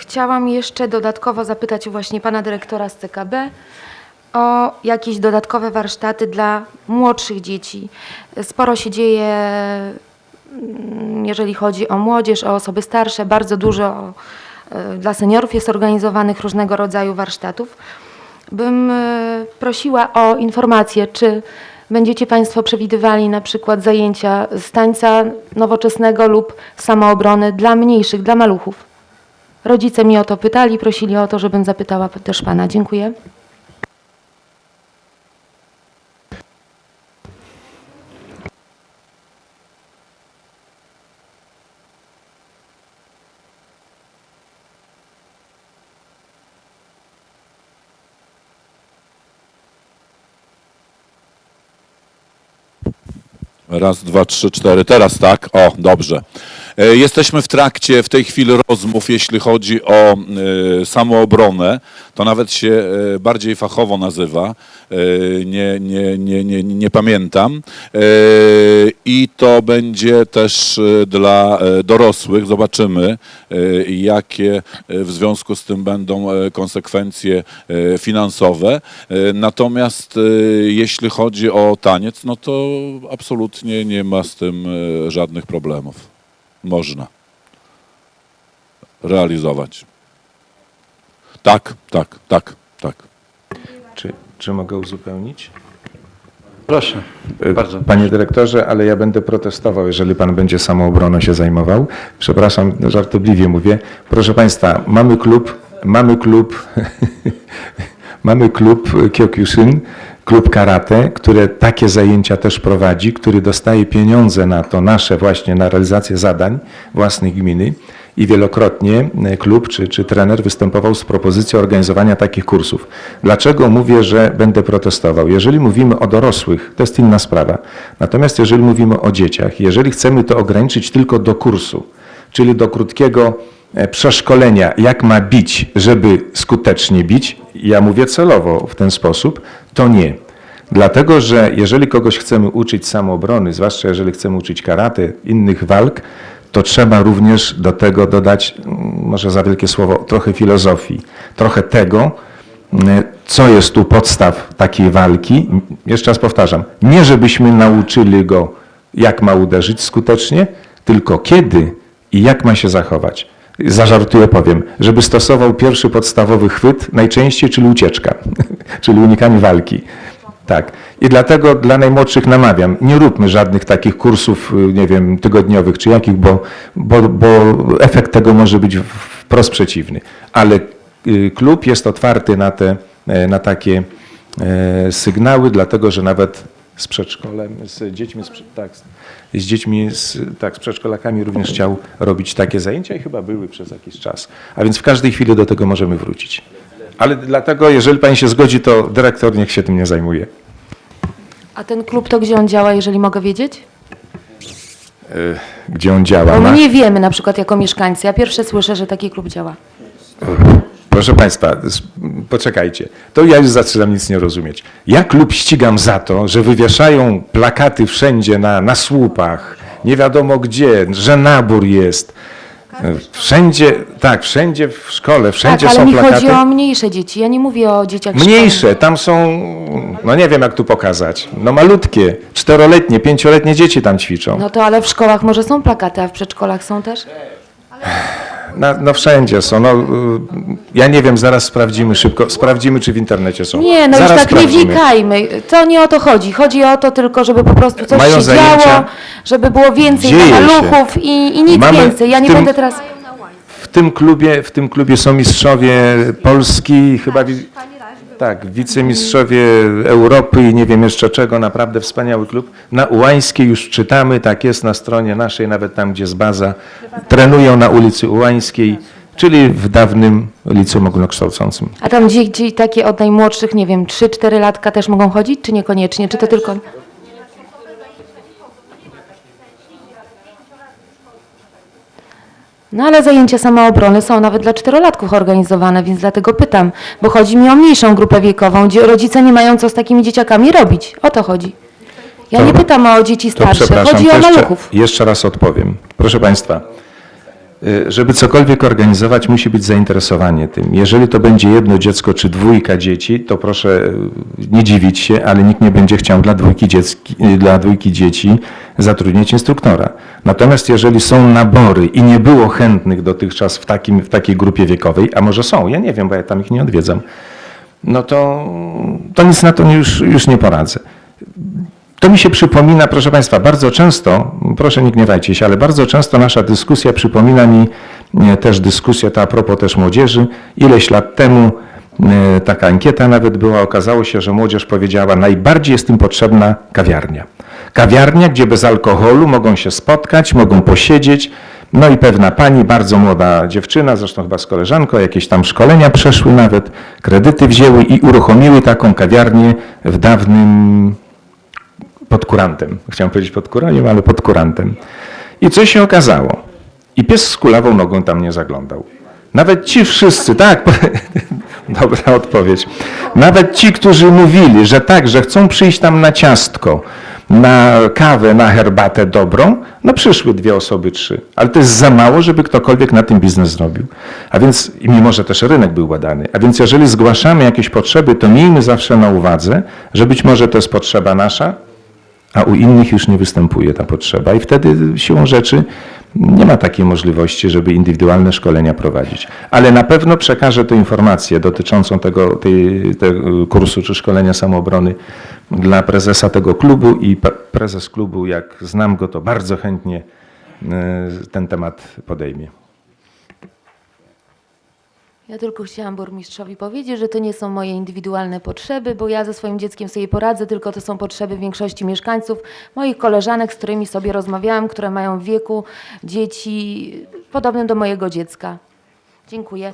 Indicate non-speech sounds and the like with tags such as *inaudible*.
chciałam jeszcze dodatkowo zapytać właśnie pana dyrektora z CKB o jakieś dodatkowe warsztaty dla młodszych dzieci. Sporo się dzieje, mm, jeżeli chodzi o młodzież, o osoby starsze, bardzo dużo e, dla seniorów jest organizowanych różnego rodzaju warsztatów. Bym e, prosiła o informację, czy będziecie Państwo przewidywali na przykład zajęcia z tańca nowoczesnego lub samoobrony dla mniejszych, dla maluchów. Rodzice mnie o to pytali, prosili o to, żebym zapytała też Pana. Dziękuję. Raz, dwa, trzy, cztery. Teraz tak. O, dobrze. E, Jesteśmy w trakcie w tej chwili rozmów, jeśli chodzi o e, samoobronę. To nawet się e, bardziej fachowo nazywa. Nie, nie, nie, nie, nie pamiętam. I to będzie też dla dorosłych. Zobaczymy, jakie w związku z tym będą konsekwencje finansowe. Natomiast jeśli chodzi o taniec, no to absolutnie nie ma z tym żadnych problemów. Można realizować. Tak, tak, tak, tak. Czy, czy mogę uzupełnić? Proszę, Y, bardzo. Panie dyrektorze, ale ja będę protestował, jeżeli pan będzie samoobroną się zajmował. Przepraszam, żartobliwie mówię. Proszę państwa, mamy klub, mamy klub, *laughs* mamy klub Kyokushin, klub karate, które takie zajęcia też prowadzi, który dostaje pieniądze na to nasze właśnie, na realizację zadań własnych gminy. I wielokrotnie e, klub czy, czy trener występował z propozycją organizowania takich kursów. Dlaczego mówię, że będę protestował? Jeżeli mówimy o dorosłych, to jest inna sprawa. Natomiast jeżeli mówimy o dzieciach, jeżeli chcemy to ograniczyć tylko do kursu, czyli do krótkiego e, przeszkolenia, jak ma bić, żeby skutecznie bić, ja mówię celowo w ten sposób, to nie. Dlatego, że jeżeli kogoś chcemy uczyć samoobrony, zwłaszcza jeżeli chcemy uczyć karate, innych walk, to trzeba również do tego dodać, mm, może za wielkie słowo, trochę filozofii, trochę tego, mm, co jest tu podstaw takiej walki. Jeszcze raz powtarzam, nie żebyśmy nauczyli go, jak ma uderzyć skutecznie, tylko kiedy i jak ma się zachować. Zażartuję, powiem, żeby stosował pierwszy podstawowy chwyt, najczęściej, czyli ucieczka, *laughs* czyli unikanie walki. Tak. I dlatego dla najmłodszych namawiam, nie róbmy żadnych takich kursów, y, nie wiem, tygodniowych czy jakich, bo, bo, bo efekt tego może być wprost przeciwny. Ale y, klub jest otwarty na, te, e, na takie e, sygnały, dlatego że nawet z przedszkolem, z dziećmi, z, tak, z dziećmi, z, tak, z przedszkolakami również chciał robić takie zajęcia i chyba były przez jakiś czas. A więc w każdej chwili do tego możemy wrócić. Ale dlatego, jeżeli pani się zgodzi, to dyrektor niech się tym nie zajmuje. A ten klub to gdzie on działa, jeżeli mogę wiedzieć? Gdzie on działa? Bo Na, my nie wiemy na przykład jako mieszkańcy. Ja pierwsze słyszę, że taki klub działa. proszę państwa, s- poczekajcie. To ja już zaczynam nic nie rozumieć. Ja klub ścigam za to, że wywieszają plakaty wszędzie na, na słupach, nie wiadomo gdzie, że nabór jest. Wszędzie, tak, wszędzie w szkole, wszędzie tak, ale są mi plakaty. chodzi o mniejsze dzieci. Ja nie mówię o dzieciach Mniejsze, tam są, no nie wiem jak tu pokazać, no malutkie, czteroletnie, pięcioletnie dzieci tam ćwiczą. No to ale w szkołach może są plakaty, a w przedszkolach są też? No, no wszędzie są, no ja nie wiem, zaraz sprawdzimy szybko, sprawdzimy czy w internecie są. Nie, no zaraz już tak nie sprawdzimy. wnikajmy. To nie o to chodzi. Chodzi o to tylko, żeby po prostu coś Mają się zajęcia. działo, żeby było więcej Dzieje maluchów i, i nic Mamy więcej. Ja nie tym- będę teraz... W tym klubie, w tym klubie są mistrzowie Polski, chyba wi- tak, wicemistrzowie Europy i nie wiem jeszcze czego, naprawdę wspaniały klub. Na Ułańskiej już czytamy, tak jest na stronie naszej, nawet tam gdzie jest baza. Trenują na ulicy Ułańskiej, czyli w dawnym liceum ogólnokształcącym. A tam dzieci takie od najmłodszych, nie wiem, 3-4 latka też mogą chodzić, czy niekoniecznie? Czy to tylko... No ale zajęcia samoobrony są nawet dla czterolatków organizowane, więc dlatego pytam, bo chodzi mi o mniejszą grupę wiekową, gdzie rodzice nie mają co z takimi dzieciakami robić. O to chodzi. Ja To- nie pytam o dzieci starsze, przepraszam, chodzi to o jeszcze, maluchów. jeszcze raz odpowiem. Proszę Państwa, Żeby cokolwiek organizować, musi być zainteresowanie tym. Jeżeli to będzie jedno dziecko czy dwójka dzieci, to proszę y, nie dziwić się, ale nikt nie będzie chciał dla dwójki, dziecki, y, dla dwójki dzieci zatrudnić instruktora. Natomiast jeżeli są nabory i nie było chętnych dotychczas w, takim, w takiej grupie wiekowej, a może są, ja nie wiem, bo ja tam ich nie odwiedzam, no to, to nic na to już, już nie poradzę. To mi się przypomina, proszę Państwa, bardzo często, proszę nie gniewajcie się, ale bardzo często nasza dyskusja przypomina mi e, też dyskusję, to a propos też młodzieży. Ileś lat temu e, taka ankieta nawet była, okazało się, że młodzież powiedziała, najbardziej jest im potrzebna kawiarnia. Kawiarnia, gdzie bez alkoholu mogą się spotkać, mogą posiedzieć, no i pewna pani, bardzo młoda dziewczyna, zresztą chyba z koleżanką, jakieś tam szkolenia przeszły nawet, kredyty wzięły i uruchomiły taką kawiarnię w dawnym pod kurantem. Chciałem powiedzieć pod kuraniem, ale pod kurantem. I co się okazało? I pies z kulawą nogą tam nie zaglądał. Nawet ci wszyscy, tak, *laughs* dobra odpowiedź. Nawet ci, którzy mówili, że tak, że chcą przyjść tam na ciastko, na kawę, na herbatę dobrą, no przyszły dwie osoby, trzy. Ale to jest za mało, żeby ktokolwiek na tym biznes zrobił. A więc, mimo że też rynek był badany, a więc jeżeli zgłaszamy jakieś potrzeby, to miejmy zawsze na uwadze, że być może to jest potrzeba nasza, a u innych już nie występuje ta potrzeba i wtedy siłą rzeczy nie ma takiej możliwości, żeby indywidualne szkolenia prowadzić. Ale na pewno przekażę tę informację dotyczącą tego, tej, tego kursu czy szkolenia samoobrony dla prezesa tego klubu i prezes klubu, jak znam go, to bardzo chętnie e, ten temat podejmie. Ja tylko chciałam burmistrzowi powiedzieć, że to nie są moje indywidualne potrzeby, bo ja ze swoim dzieckiem sobie poradzę, tylko to są potrzeby większości mieszkańców, moich koleżanek, z którymi sobie rozmawiałam, które mają w wieku dzieci podobnym do mojego dziecka. Dziękuję.